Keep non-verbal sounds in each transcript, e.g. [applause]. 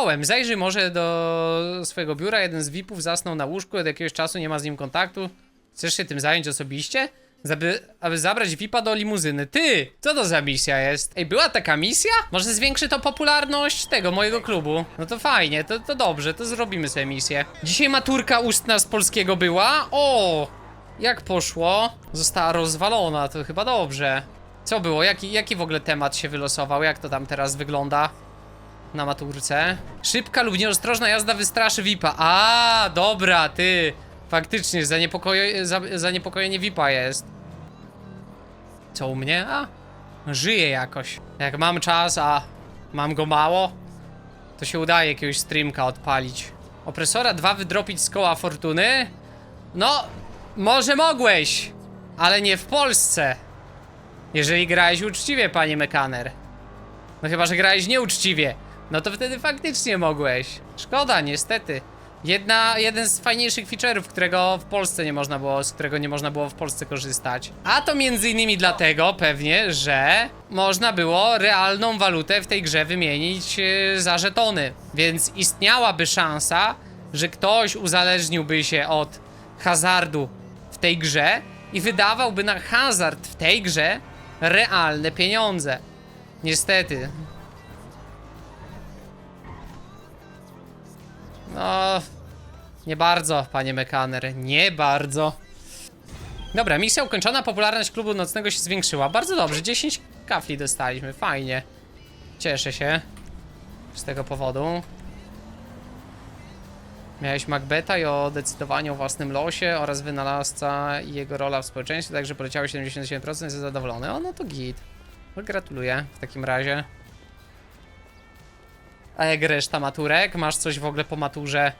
czołem. Zajrzyj może do swojego biura. Jeden z VIP-ów zasnął na łóżku, od jakiegoś czasu nie ma z nim kontaktu. Chcesz się tym zająć osobiście? Zaby, aby zabrać VIP-a do limuzyny. Ty! Co to za misja jest? Ej, była taka misja? Może zwiększy to popularność tego, mojego klubu. No to fajnie, to, to dobrze, to zrobimy sobie misję. Dzisiaj maturka ustna z polskiego była? O! Jak poszło? Została rozwalona, to chyba dobrze. Co było? Jaki, jaki w ogóle temat się wylosował? Jak to tam teraz wygląda? Na maturce. Szybka lub nieostrożna jazda wystraszy VIP-a. A, dobra, ty. Faktycznie, zaniepokoje, za, zaniepokojenie VIP-a jest. Co u mnie? A, żyję jakoś. Jak mam czas, a mam go mało, to się udaje jakiegoś streamka odpalić. Opresora 2 wydropić z koła fortuny? No, może mogłeś, ale nie w Polsce. Jeżeli grałeś uczciwie, panie Mekaner. No chyba, że grałeś nieuczciwie. No to wtedy faktycznie mogłeś. Szkoda, niestety. Jedna, jeden z fajniejszych feature'ów, którego w Polsce nie można było, z którego nie można było w Polsce korzystać. A to między innymi dlatego pewnie, że można było realną walutę w tej grze wymienić yy, za żetony. Więc istniałaby szansa, że ktoś uzależniłby się od hazardu w tej grze i wydawałby na hazard w tej grze realne pieniądze. Niestety. No, nie bardzo, panie Mekaner, nie bardzo. Dobra, misja ukończona, popularność klubu nocnego się zwiększyła. Bardzo dobrze, 10 kafli dostaliśmy, fajnie. Cieszę się z tego powodu. Miałeś Macbeta i o decydowaniu o własnym losie oraz wynalazca i jego rola w społeczeństwie, także poleciało 77%, jest zadowolony. O, no to git. No, gratuluję w takim razie. A jak reszta maturek? Masz coś w ogóle po maturze?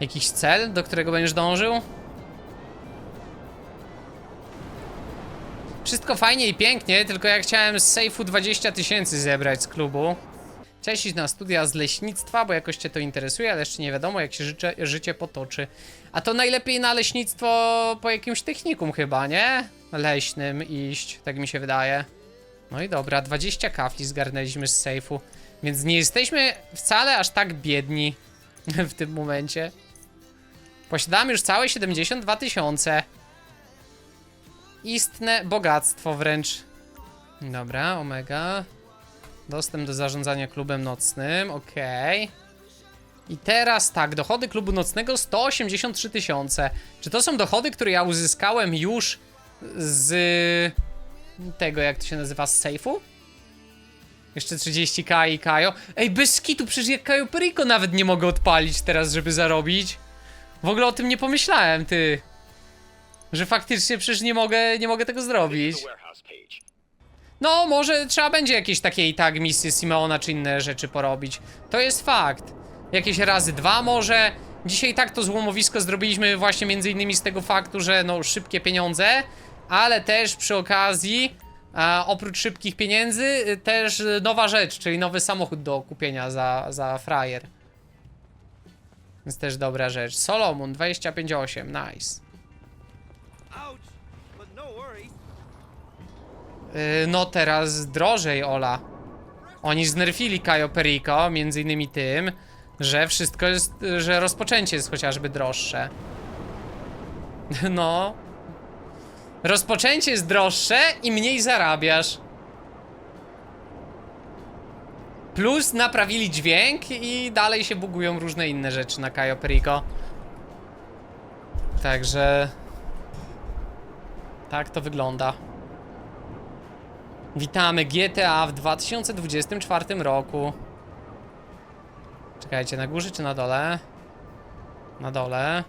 Jakiś cel, do którego będziesz dążył? Wszystko fajnie i pięknie, tylko ja chciałem z sejfu 20 tysięcy zebrać z klubu. Chciałeś iść na studia z leśnictwa, bo jakoś cię to interesuje, ale jeszcze nie wiadomo, jak się życie, życie potoczy. A to najlepiej na leśnictwo po jakimś technikum chyba, nie? Leśnym iść, tak mi się wydaje. No i dobra, 20 kafli zgarnęliśmy z sejfu, więc nie jesteśmy wcale aż tak biedni [laughs] w tym momencie. Posiadamy już całe 72 tysiące. Istne bogactwo wręcz. Dobra, omega. Dostęp do zarządzania klubem nocnym, okej. I teraz tak, dochody klubu nocnego 183 tysiące. Czy to są dochody, które ja uzyskałem już z tego, jak to się nazywa, z sejfu? Jeszcze 30k i Kajo. Ej, bez skitu, przecież jak Kajo Perico nawet nie mogę odpalić teraz, żeby zarobić. W ogóle o tym nie pomyślałem, ty. Że faktycznie przecież nie mogę, nie mogę tego zrobić. No, może trzeba będzie jakieś takie i tak misje Simeona czy inne rzeczy porobić. To jest fakt. Jakieś razy dwa może. Dzisiaj tak to złomowisko zrobiliśmy właśnie między innymi z tego faktu, że no szybkie pieniądze, ale też przy okazji a, oprócz szybkich pieniędzy y, też y, nowa rzecz, czyli nowy samochód do kupienia za, za frajer. Więc też dobra rzecz. Solomon 25,8, nice. No. Yy, no teraz drożej, Ola. Oni znerfili Kajo Perico, między innymi tym, że wszystko jest, że rozpoczęcie jest chociażby droższe. [laughs] No. Rozpoczęcie jest droższe i mniej zarabiasz. Plus naprawili dźwięk i dalej się bugują różne inne rzeczy na Kajo Perico. Także... Tak to wygląda. Witamy GTA w 2024 roku. Czekajcie, na górze czy na dole? Na dole.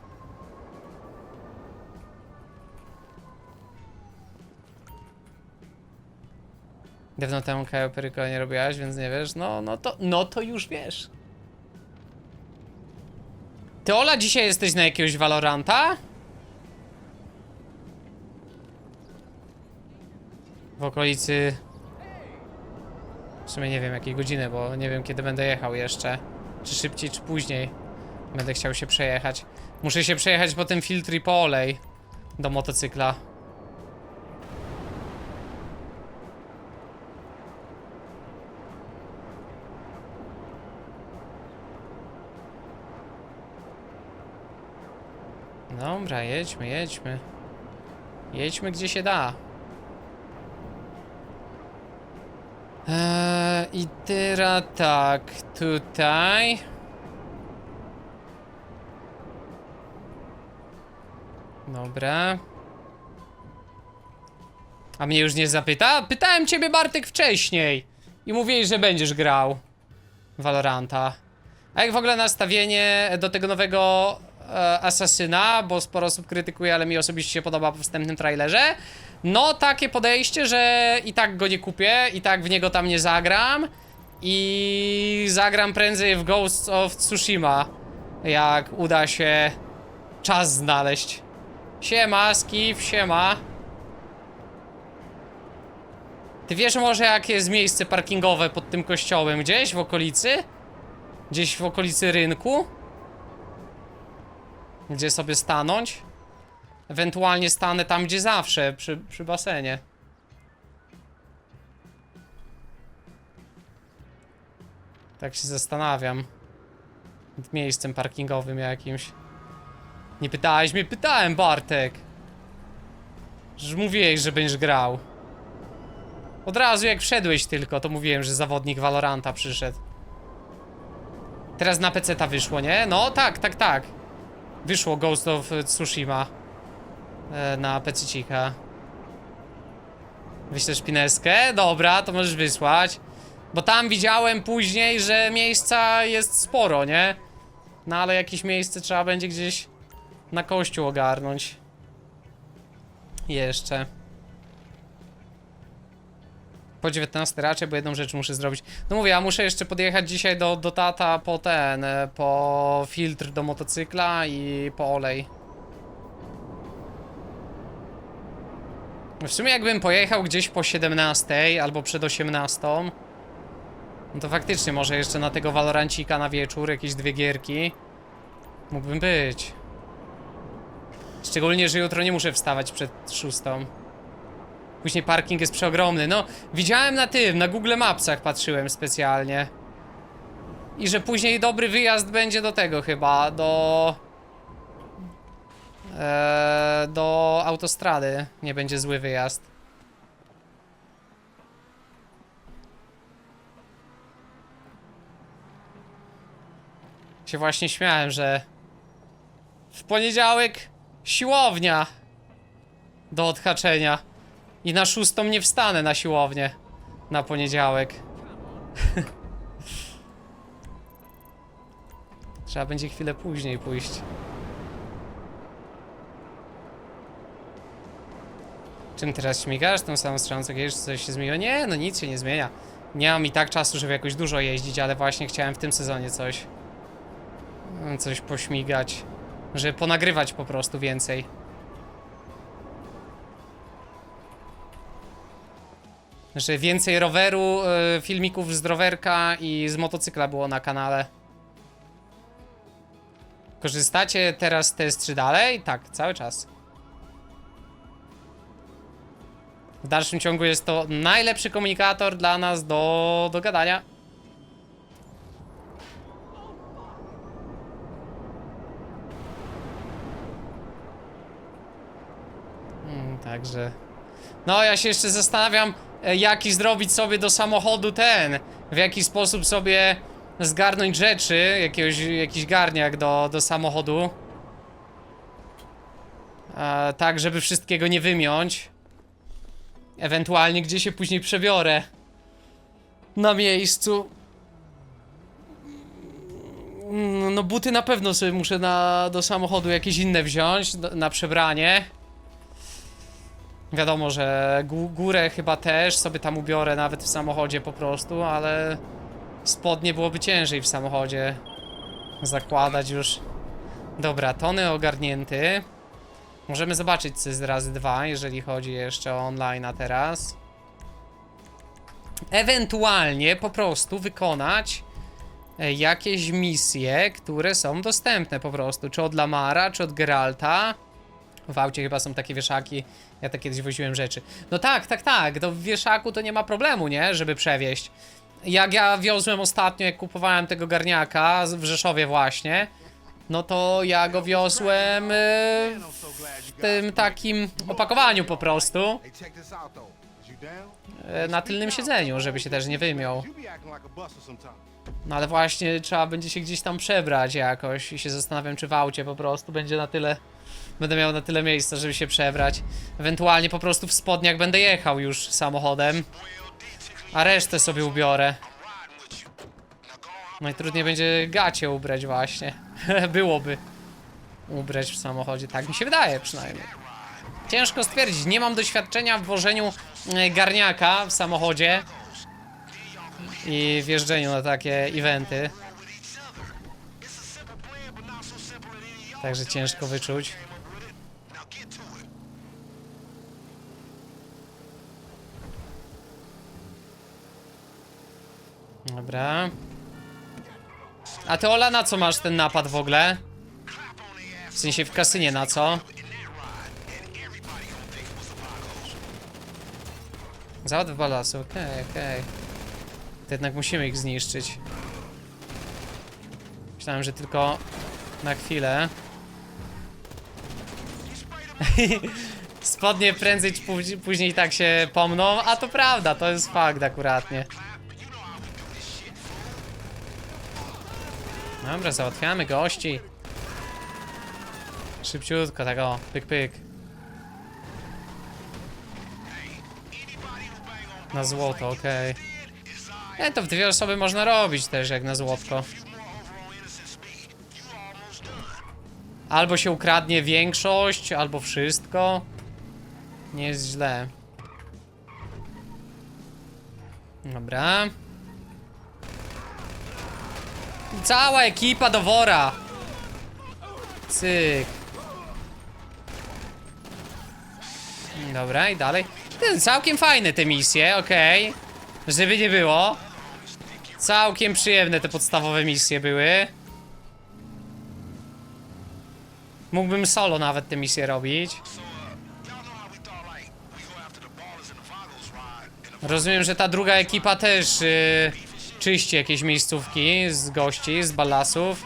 Dawno temu Kajo Perico nie robiłaś, więc nie wiesz. No, no to, no to już wiesz. Ty Ola dzisiaj jesteś na jakiegoś Valoranta? w okolicy. W sumie nie wiem jakiej godziny, bo nie wiem kiedy będę jechał jeszcze. Czy szybciej, czy później. Będę chciał się przejechać. Muszę się przejechać po ten filtr i po olej do motocykla. Dobra, jedźmy, jedźmy. Jedźmy gdzie się da. Eee, I teraz tak, tutaj. Dobra. A mnie już nie zapyta? Pytałem ciebie Bartek wcześniej. I mówiłeś, że będziesz grał. Valoranta. A jak w ogóle nastawienie do tego nowego e, bo sporo osób krytykuje, ale mi osobiście się podoba po wstępnym trailerze. No, takie podejście, że i tak go nie kupię, i tak w niego tam nie zagram. I zagram prędzej w Ghost of Tsushima, jak uda się czas znaleźć. Siema, Skif, siema. Ty wiesz może jakie jest miejsce parkingowe pod tym kościołem? Gdzieś w okolicy? Gdzieś w okolicy rynku? Gdzie sobie stanąć? Ewentualnie stanę tam, gdzie zawsze, przy, przy basenie. Tak się zastanawiam. Nad miejscem parkingowym jakimś. Nie pytałeś mnie? Pytałem, Bartek. Że mówiłeś, że będziesz grał. Od razu jak wszedłeś tylko, to mówiłem, że zawodnik Valoranta przyszedł. Teraz na PC ta wyszło, nie? No tak, tak, tak. Wyszło Ghost of Tsushima. E, na PC-cika. Wyślesz pineskę? Dobra, to możesz wysłać. Bo tam widziałem później, że miejsca jest sporo, nie? No ale jakieś miejsce trzeba będzie gdzieś na kościół ogarnąć. Jeszcze. Po 19 raczej, bo jedną rzecz muszę zrobić. No mówię, ja muszę jeszcze podjechać dzisiaj do, do tata po ten, e, po filtr do motocykla i po olej. W sumie jakbym pojechał gdzieś po 17 albo przed 18, no to faktycznie może jeszcze na tego Valorancika na wieczór, jakieś dwie gierki. Mógłbym być. Szczególnie, że jutro nie muszę wstawać przed 6. Później parking jest przeogromny. No, widziałem na tym, na Google Mapsach patrzyłem specjalnie. I że później dobry wyjazd będzie do tego chyba, do... Eee, do autostrady. Nie będzie zły wyjazd. Się właśnie śmiałem, że w poniedziałek siłownia do odhaczenia. I na szóstą nie wstanę na siłownię na poniedziałek. [laughs] Trzeba będzie chwilę później pójść. Czym teraz śmigasz? Tą samą stroną co kiedyś? Coś się zmieniło? Nie, no nic się nie zmienia. Nie mam i tak czasu, żeby jakoś dużo jeździć, ale właśnie chciałem w tym sezonie coś... Coś pośmigać. Żeby ponagrywać po prostu więcej. Że więcej roweru, y, filmików z rowerka i z motocykla było na kanale. Korzystacie teraz z TS3 dalej? Tak, cały czas. W dalszym ciągu jest to najlepszy komunikator dla nas do, do gadania. Mm, także. No, ja się jeszcze zastanawiam, e, jaki zrobić sobie do samochodu ten. W jaki sposób sobie zgarnąć rzeczy, jakiegoś, jakiś garniak do, do samochodu. E, tak, żeby wszystkiego nie wymiąć. Ewentualnie gdzie się później przebiorę. Na miejscu. No, no buty na pewno sobie muszę na, do samochodu jakieś inne wziąć, na przebranie. Wiadomo, że gó- górę chyba też sobie tam ubiorę nawet w samochodzie po prostu, ale spodnie byłoby ciężej w samochodzie zakładać już. Dobra, tony ogarnięty. Możemy zobaczyć co jest razy dwa, jeżeli chodzi jeszcze o online teraz. Ewentualnie po prostu wykonać e, jakieś misje, które są dostępne po prostu. Czy od Lamara, czy od Geralta. W aucie chyba są takie wieszaki. Ja tak kiedyś woziłem rzeczy. No tak, tak, tak. W wieszaku to nie ma problemu, nie? Żeby przewieźć. Jak ja wiozłem ostatnio, jak kupowałem tego garniaka w Rzeszowie właśnie, no to ja go wiosłem y, w tym takim opakowaniu po prostu, y, na tylnym siedzeniu, żeby się też nie sometimes. No ale właśnie trzeba będzie się gdzieś tam przebrać jakoś i się zastanawiam, czy w aucie po prostu będzie na tyle. Będę miał na tyle miejsca, żeby się przebrać. Ewentualnie po prostu w spodniach będę jechał już samochodem. A resztę sobie ubiorę. Najtrudniej będzie gacie ubrać właśnie. [laughs] Byłoby ubrać w samochodzie. Tak mi się wydaje przynajmniej. Ciężko stwierdzić. Nie mam doświadczenia w wożeniu e, garniaka w samochodzie i w jeżdżeniu na takie eventy. Także ciężko wyczuć. Dobra. A ty Ola, na co masz ten napad w ogóle? W sensie w kasynie na co? Załadow balasu, okej, okej. To jednak musimy ich zniszczyć. Myślałem, że tylko na chwilę. [laughs] Spodnie prędzej później tak się pomną, a to prawda, to jest fakt akuratnie. Dobra, załatwiamy gości. Szybciutko, tak o, pyk pyk. Na złoto, okej. Nie, to w dwie osoby można robić też, jak na złotko. Albo się ukradnie większość, albo wszystko. Nie jest źle. Dobra. Cała ekipa do wora. Cyk. Dobra, i dalej. Ty, Całkiem fajne te misje, okej. Żeby nie było. Całkiem przyjemne te podstawowe misje były. Mógłbym solo nawet te misje robić. Rozumiem, że ta druga ekipa też yy, czyści jakieś miejscówki z gości, z ballasów.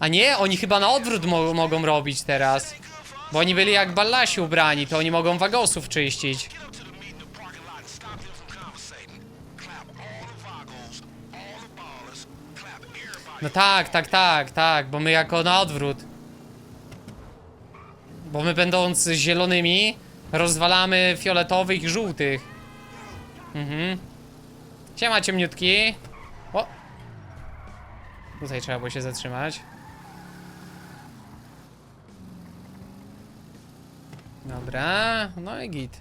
A nie, oni chyba na odwrót mo mogą robić teraz. Bo oni byli jak ballasi ubrani, to oni mogą wagosów czyścić. No tak, tak, tak, tak, bo my jako na odwrót. Bo my będąc zielonymi, rozwalamy fioletowych i żółtych. Mhm. Siema ciemniutki. O! Tutaj trzeba było się zatrzymać. Dobra, no i git.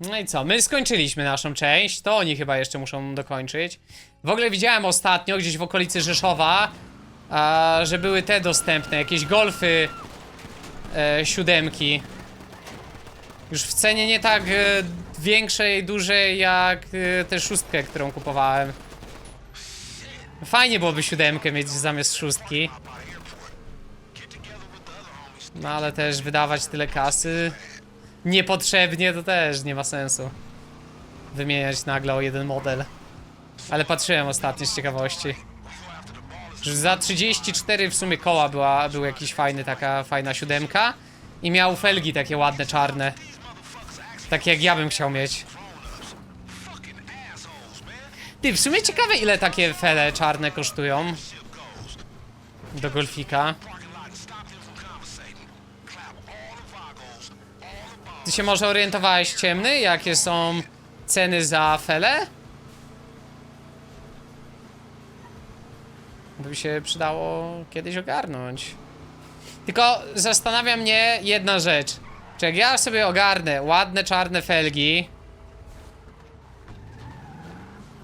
No i co? My skończyliśmy naszą część. To oni chyba jeszcze muszą dokończyć. W ogóle widziałem ostatnio gdzieś w okolicy Rzeszowa, a, że były te dostępne, jakieś golfy e, siódemki. Już w cenie nie tak e, większej, dużej jak e, tę szóstkę, którą kupowałem. Fajnie byłoby siódemkę mieć zamiast szóstki. No ale też wydawać tyle kasy niepotrzebnie to też nie ma sensu. Wymieniać nagle o jeden model. Ale patrzyłem ostatnio z ciekawości. Że za 34 w sumie koła była, był jakiś fajny, taka fajna siódemka. I miał felgi takie ładne, czarne. Takie jak ja bym chciał mieć. Ty, w sumie ciekawe ile takie fele czarne kosztują. Do golfika. Ty się może orientowałeś ciemny, jakie są ceny za fele? By się przydało kiedyś ogarnąć. Tylko zastanawia mnie jedna rzecz. Czy jak ja sobie ogarnę ładne czarne felgi...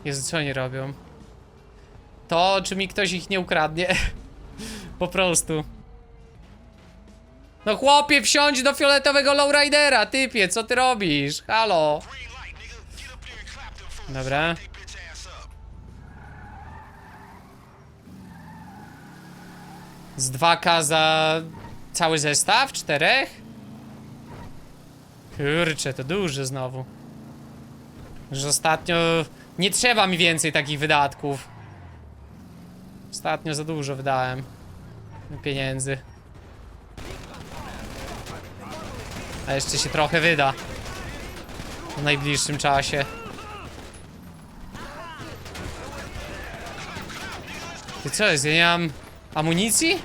Jezu, co oni robią? To czy mi ktoś ich nie ukradnie? [laughs] po prostu. No chłopie, wsiądź do fioletowego lowridera, typie, co ty robisz? Halo. Dobra. Z 2K za cały zestaw? Czterech? Kurczę, to duży znowu. Że ostatnio nie trzeba mi więcej takich wydatków. Ostatnio za dużo wydałem pieniędzy. A jeszcze się trochę wyda. W najbliższym czasie. Ty co jest? Ja nie mam amunicji?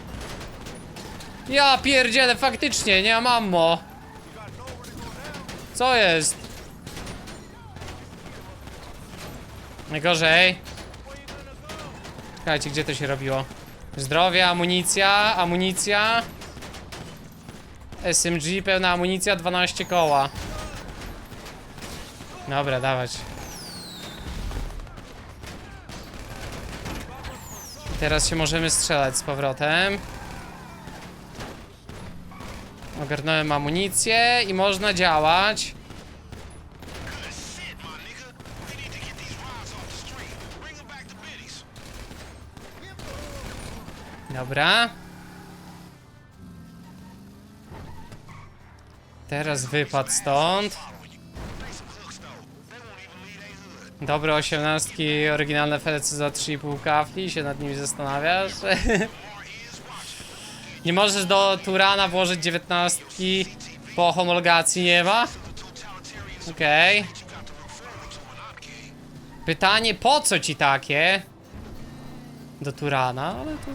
Ja pierdzielę, faktycznie, nie mam ammo. Co jest? Najgorzej. Czekajcie, gdzie to się robiło? Zdrowie, amunicja, amunicja. SMG, pełna amunicja, 12 koła. Dobra, dawać. Teraz się możemy strzelać z powrotem. Ogarnąłem amunicję i można działać. Dobra. Teraz wypad stąd. Dobre osiemnastki, oryginalne felcy za 3,5 kafli, się nad nimi zastanawiasz? [laughs] nie możesz do Turana włożyć dziewiętnastki po homologacji, nie ma? Okej. Pytanie, po co ci takie? Do Turana, ale to...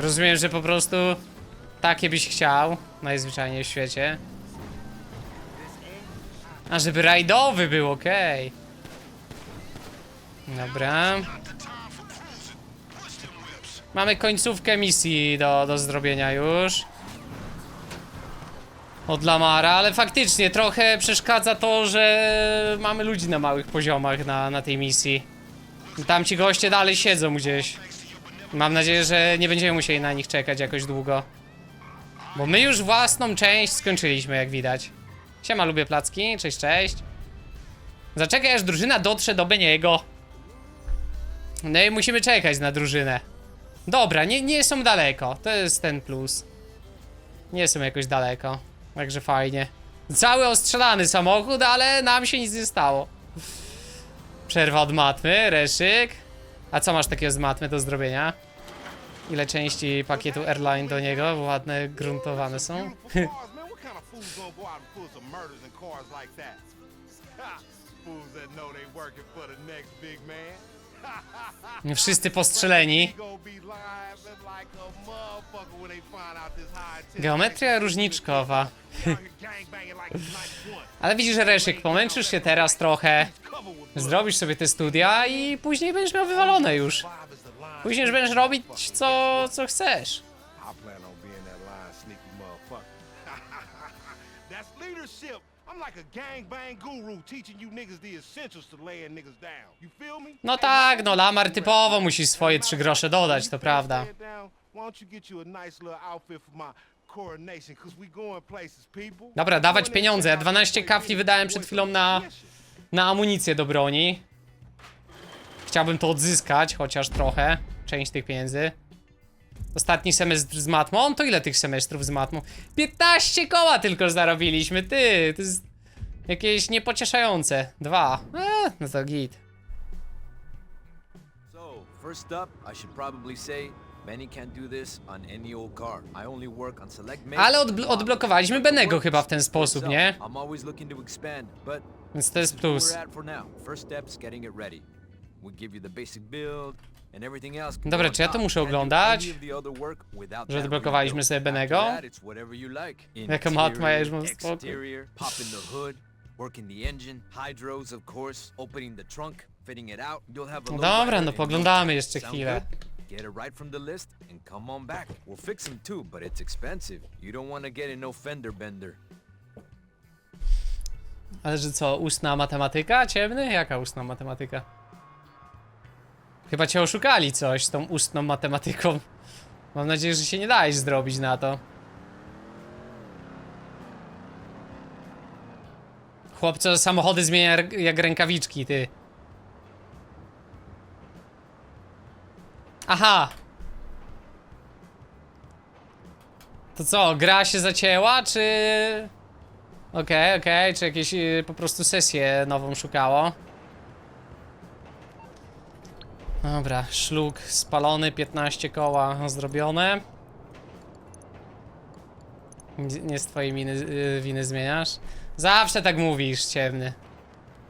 Rozumiem, że po prostu takie byś chciał, najzwyczajniej w świecie. A żeby rajdowy był, okej. Dobra. Mamy końcówkę misji do, do zrobienia już. Od Lamara, ale faktycznie trochę przeszkadza to, że mamy ludzi na małych poziomach na, na tej misji. Tam ci goście dalej siedzą gdzieś. Mam nadzieję, że nie będziemy musieli na nich czekać jakoś długo. Bo my już własną część skończyliśmy, jak widać. Siema, lubię placki. Cześć, cześć. Zaczekaj, aż drużyna dotrze do Beniego. No i musimy czekać na drużynę. Dobra, nie, nie są daleko. To jest ten plus. Nie są jakoś daleko. Także fajnie. Cały ostrzelany samochód, ale nam się nic nie stało. Przerwa od matmy, reszyk. A co masz takiego z matmy do zrobienia? Ile części pakietu airline do niego? Ładne, gruntowane są. Wszyscy postrzeleni. Geometria różniczkowa. out here gangbanging like it's [laughs] 91. Ale widzisz, Reszyk, pomęczysz się teraz trochę. Zrobisz sobie te studia i później będziesz miał wywalone już. Później będziesz robić co, co chcesz. [laughs] Leadership. I'm like a gangbang guru teaching you niggas the essentials to laying niggas down. You feel me? No tak, no Lamar typowo musi swoje trzy grosze dodać, to prawda. Dobra, dawać pieniądze. Ja 12 kafli wydałem przed chwilą na, na amunicję do broni. Chciałbym to odzyskać, chociaż trochę. Część tych pieniędzy. Ostatni semestr z matmą? To ile tych semestrów z matmą? 15 koła tylko zarobiliśmy, ty! To jest jakieś niepocieszające. Dwa. Eee, no to git. So, first up, I should probably say, Benny can't do this on any old car. I only work on select makes Ale odbl- odblokowaliśmy Benego chyba w ten sposób, nie? Więc to jest plus. First step's getting it ready. Dobra, czy ja to muszę oglądać? Że odblokowaliśmy sobie Benego? [laughs] Jaka matma, ja już mam spokój. No dobra, no poglądamy jeszcze chwilę. Get it right from the list and come on back. We'll fix too, but it's expensive. You don't want to get in no fender bender. Ale że co, ustna matematyka? Ciemny? Jaka ustna matematyka? Chyba cię oszukali coś z tą ustną matematyką. Mam nadzieję, że się nie dałeś zrobić na to. Chłopco samochody zmienia jak rękawiczki, ty. Aha! To co, gra się zacięła, czy... Okej, okej, czy jakieś y, po prostu sesję nową szukało? Dobra, szluk spalony, 15 koła zrobione. Nie, nie z twojej miny, y, winy zmieniasz? Zawsze tak mówisz, ciemny.